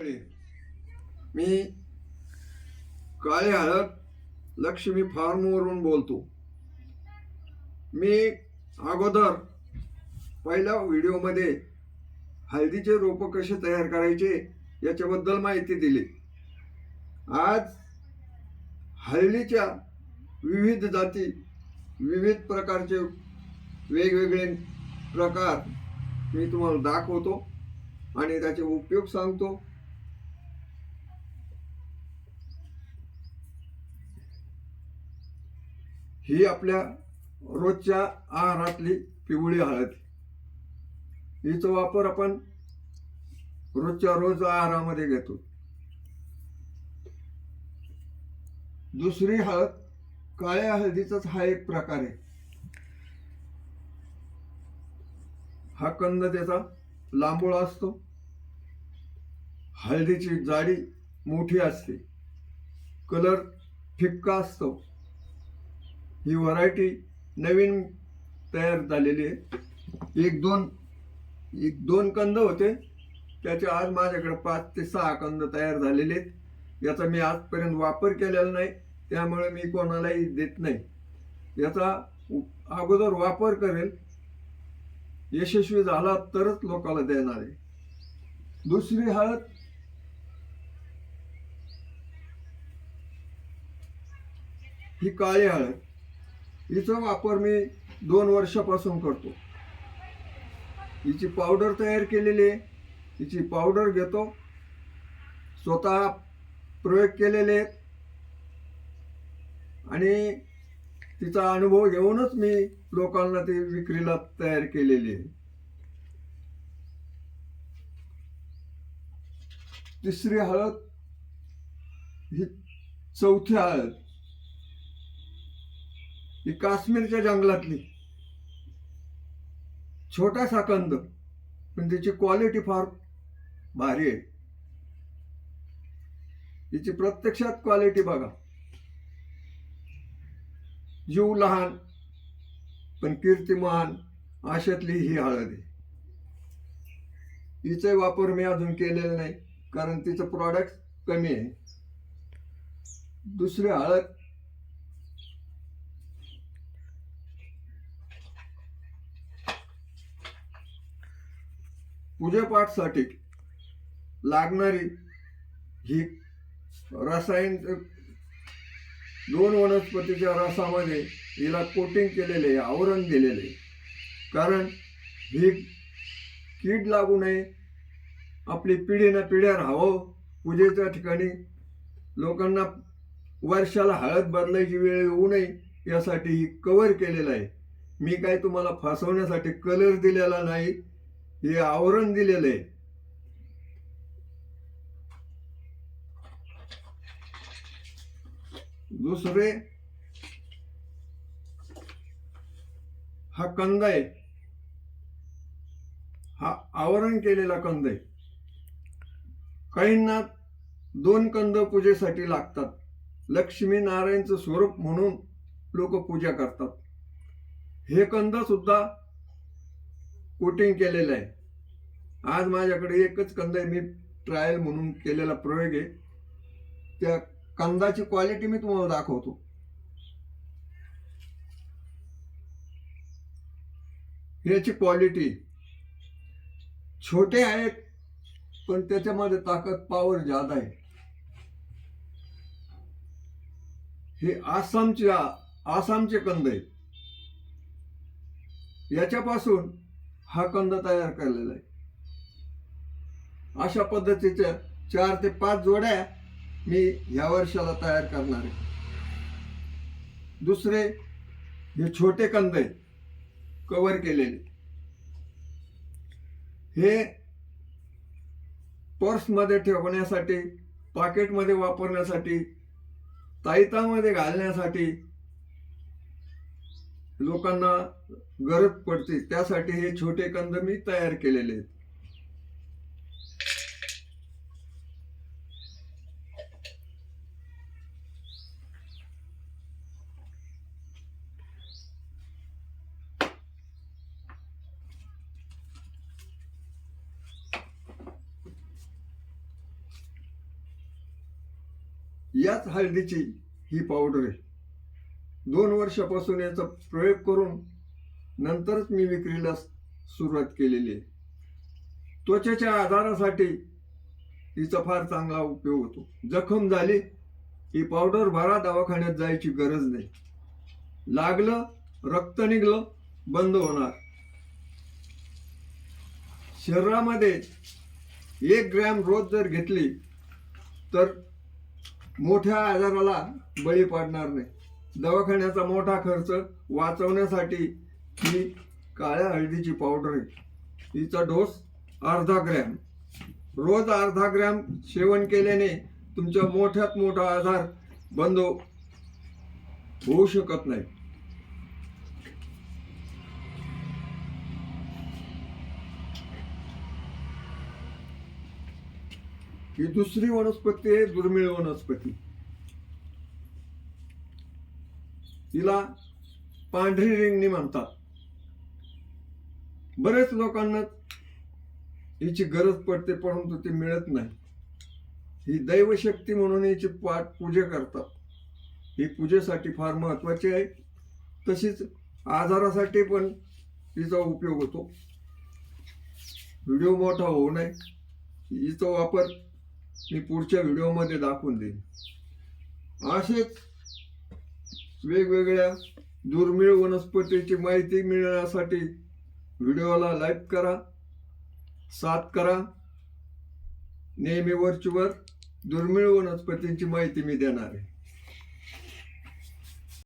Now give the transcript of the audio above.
मी काळे हळद लक्ष्मी फार्मवरून बोलतो. मी अगोदर पहिल्या व्हिडिओमध्ये हळदीचे रोपं कसे तयार करायचे याच्याबद्दल माहिती दिली. आज हळदीच्या विविध जाती विविध प्रकारचे वेगवेगळे प्रकार मी तुम्हाला दाखवतो आणि त्याचे उपयोग सांगतो. ही आपल्या रोजच्या आहारातली पिवळी हळद. हिचा वापर आपण रोजच्या रोज आहारामध्ये घेतो. दुसरी हळद काळ्या हळदीचाच हा एक प्रकार आहे. हा कंद त्याचा लांबोळा असतो. हळदीची जाडी मोठी असते. कलर फिक्का असतो. ही व्हरायटी नवीन तयार झालेली आहे. एक दोन एक दोन कंद होते. त्याचे आज माझ्याकडे पाच ते सहा कंद तयार झालेले आहेत. याचा मी आजपर्यंत वापर केलेला नाही. त्यामुळे मी कोणालाही देत नाही. याचा अगोदर वापर करेल. यशस्वी झाला तरच लोकाला देणार आहे. दुसरी हळद. ही काळी हळद. हिचा वापर मी दोन वर्षापासून करतो. हिची पावडर तयार केलेली आहे. हिची पावडर घेतो. स्वतः प्रयोग केलेले आहेत. आणि तिचा अनुभव घेऊनच मी लोकांना ती विक्रीला तयार केलेली आहे. तिसरी हळद ही चौथी हळद. ही काश्मीरच्या जंगलातली. छोटासा कंद पण त्याची क्वालिटी फार भारी आहे. तिची प्रत्यक्षात क्वालिटी बघा. जीव लहान पण कीर्तिमान अशातली ही हळद आहे. हिचा वापर मी अजून केलेला नाही कारण तिचं प्रॉडक्ट कमी आहे. दुसरी हळद पूजेपाठसाठी लागणारी ही रसायन दोन वनस्पतीच्या रसामध्ये हिला कोटिंग केलेले आहे आवरण दिलेले आहे. कारण ही कीड लागू नये आपली पिढी ना पिढ्या राहावं. पूजेच्या ठिकाणी लोकांना वर्षाला हळद बदलायची वेळ येऊ नये यासाठी ही कवर केलेलं आहे. मी काय तुम्हाला फसवण्यासाठी कलर दिलेला नाही हे आवरण दिलेलं आहे. दुसरे हा कंद आहे. हा आवरण केलेला कंद आहे. काहींना दोन कंद पूजेसाठी लागतात. लक्ष्मी नारायणचं स्वरूप म्हणून लोक पूजा करतात. हे कंद सुद्धा कोटिंग केलेलं आहे. आज माझ्याकडे एकच कंद आहे मी ट्रायल म्हणून केलेला प्रयोग आहे. त्या कंदाची क्वालिटी मी तुम्हाला दाखवतो. याची क्वालिटी छोटे आहेत पण त्याच्यामध्ये ताकद पॉवर जादा आहे. हे आसामच्या आसामचे कंद आहेत याच्यापासून हा कंद तयार केलेला आहे. अशा पद्धतीच्या चार ते पाच जोड्या मी या वर्षाला तयार करणार आहे. दुसरे हे छोटे कंद आहेत कव्हर केलेले. हे पर्समध्ये ठेवण्यासाठी पाकेटमध्ये वापरण्यासाठी ताईतामध्ये घालण्यासाठी लोकांना गरज पडते. त्यासाठी हे छोटे कंद मी तयार केलेले आहेत. याच हळदीची ही पावडर आहे. दोन वर्षापासून याचा प्रयोग करून नंतरच मी विक्रीला सुरुवात केलेली आहे. त्वचेच्या आजारासाठी हिचा फार चांगला उपयोग होतो. जखम झाली ही पावडर भरा दवाखान्यात जायची गरज नाही. लागलं रक्त निघलं बंद होणार. शरीरामध्ये एक ग्रॅम रोज जर घेतली तर मोठ्या आजाराला बळी पडणार नाही. दवाखान्याचा मोठा खर्च वाचवण्यासाठी ही काळ्या हळदीची पावडर आहे. हिचा डोस अर्धा ग्रॅम रोज अर्धा ग्रॅम सेवन केल्याने तुमचा मोठ्यात मोठा आजार बंद होऊ शकत नाही. ही दुसरी वनस्पती आहे दुर्मिळ वनस्पती. तिला पांढरी रिंगणी म्हणतात. बरेच लोकांना हिची गरज पडते परंतु ती मिळत नाही. ही दैवशक्ती म्हणून हिची पाठ पूजा करतात. ही पूजेसाठी फार महत्वाची आहे. तशीच आजारासाठी पण तिचा उपयोग होतो. व्हिडिओ मोठा होऊ नये. हिचा वापर मी पुढच्या व्हिडिओमध्ये दाखवून देईन. असेच वेगवेगळ्या दुर्मिळ वनस्पतीची माहिती मिळण्यासाठी व्हिडिओला लाईक करा साथ करा. नेहमी वरचीवर दुर्मिळ वनस्पतींची माहिती मी देणार आहे.